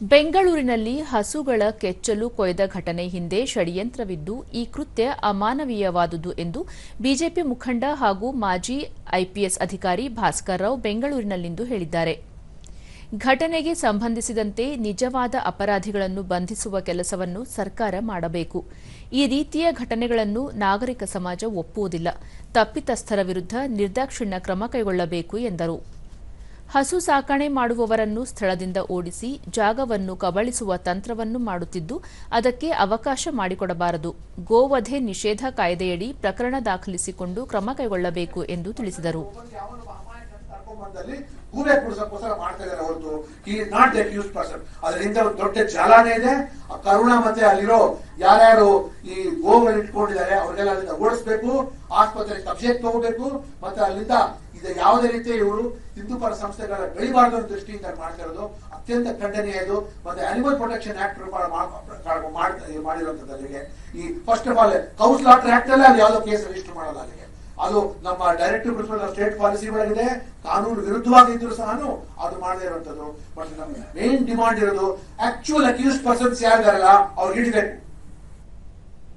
ಬೆಂಗಳೂರಿನಲ್ಲಿ ಹಸುಗಳ ಕೆಚ್ಚಲು ಕೊಯ್ದ ಘಟನೆ ಹಿಂದೆ ಷಡ್ಯಂತ್ರವಿದ್ದು, ಈ ಕೃತ್ಯ ಅಮಾನವೀಯವಾದುದು ಎಂದು ಬಿಜೆಪಿ ಮುಖಂಡ ಹಾಗೂ ಮಾಜಿ ಐಪಿಎಸ್ ಅಧಿಕಾರಿ ಭಾಸ್ಕರ್ ರಾವ್ ಬೆಂಗಳೂರಿನಲ್ಲಿಂದು ಹೇಳಿದ್ದಾರೆ. ಘಟನೆಗೆ ಸಂಬಂಧಿಸಿದಂತೆ ನಿಜವಾದ ಅಪರಾಧಿಗಳನ್ನು ಬಂಧಿಸುವ ಕೆಲಸವನ್ನು ಸರ್ಕಾರ ಮಾಡಬೇಕು. ಈ ರೀತಿಯ ಘಟನೆಗಳನ್ನು ನಾಗರಿಕ ಸಮಾಜ ಒಪ್ಪುವುದಿಲ್ಲ. ತಪ್ಪಿತಸ್ಥರ ವಿರುದ್ಧ ನಿರ್ದಾಕ್ಷಿಣ್ಯ ಕ್ರಮ ಕೈಗೊಳ್ಳಬೇಕು ಎಂದರು. ಹಸು ಸಾಕಣೆ ಮಾಡುವವರನ್ನು ಸ್ಥಳದಿಂದ ಓಡಿಸಿ ಜಾಗವನ್ನು ಕಬಳಿಸುವ ತಂತ್ರವನ್ನು ಮಾಡುತ್ತಿದ್ದು, ಅದಕ್ಕೆ ಅವಕಾಶ ಮಾಡಿಕೊಡಬಾರದು. ಗೋವಧೆ ನಿಷೇಧ ಕಾಯ್ದೆಯಡಿ ಪ್ರಕರಣ ದಾಖಲಿಸಿಕೊಂಡು ಕ್ರಮ ಕೈಗೊಳ್ಳಬೇಕು ಎಂದು ತಿಳಿಸಿದರು. ಕರ್ಕೊಂಡ್ಬಂದಲ್ಲಿ ಗೂಬೆ ಕುಡಿಸೋಕ್ಕೋಸ್ಕರ ಮಾಡ್ತಾ ಇದಾರೆ ಹೊರತು. ಈ ನಾಟ್ ಅಕ್ಯೂಸ್ ಪರ್ಸನ್ ಅದರಿಂದ ಒಂದು ದೊಡ್ಡ ಜಾಲಾನೇ ಇದೆ. ಆ ಕರುಣ ಮತ್ತೆ ಅಲ್ಲಿರೋ ಯಾರ್ಯಾರು ಈ ಗೋವುಗಳು ಇಟ್ಕೊಂಡಿದ್ದಾರೆ, ಅವ್ರಿಗೆಲ್ಲ ಅಲ್ಲಿಂದ ಓಡಿಸ್ಬೇಕು, ಆಸ್ಪತ್ರೆಗೆ ಕಬ್ಜೆ ತಗೋಬೇಕು, ಮತ್ತೆ ಅಲ್ಲಿಂದ ಇದು ಯಾವುದೇ ರೀತಿ ಇವರು ಹಿಂದೂ ಪರ ಸಂಸ್ಥೆಗಳ ಬೆಳಿಬಾರ್ದು ದೃಷ್ಟಿಯಿಂದ ಮಾಡ್ತಾ ಇರೋದು. ಅತ್ಯಂತ ಖಂಡನೀಯ ಇದು. ಮತ್ತೆ ಅನಿಮಲ್ ಪ್ರೊಟೆಕ್ಷನ್ ಆಕ್ಟ್ ಮಾಡಿರುವಂತದ್ದು ಈ first of all council act ಅಲ್ಲೇ ಯಾವುದೋ ಕೇಸ್ ರಿಜಿಸ್ಟರ್ ಅಲ್ಲಿಗೆ ಅದು ನಮ್ಮ ಡೈರೆಕ್ಟಿವ್ ಪ್ರಿನ್ಸಿಪಲ್ ಸ್ಟೇಟ್ ಪಾಲಿಸಿ ಒಳಗಿದೆ. ಕಾನೂನು ವಿರುದ್ಧವಾಗಿದ್ರು ಸಹ ಅದು ಮಾಡದೇ ಇರುವಂತದ್ದು. ಬಟ್ ನಮ್ಮ ಮೇನ್ ಡಿಮಾಂಡ್ ಇರೋದು ಆಕ್ಚುಯಲ್ ಅಕ್ಯೂಸ್ ಪರ್ಸನ್ಸ್ ಯಾರಿದಾರಲ್ಲ ಅವ್ರಿಗೆ ಹಿಡಿಬೇಕು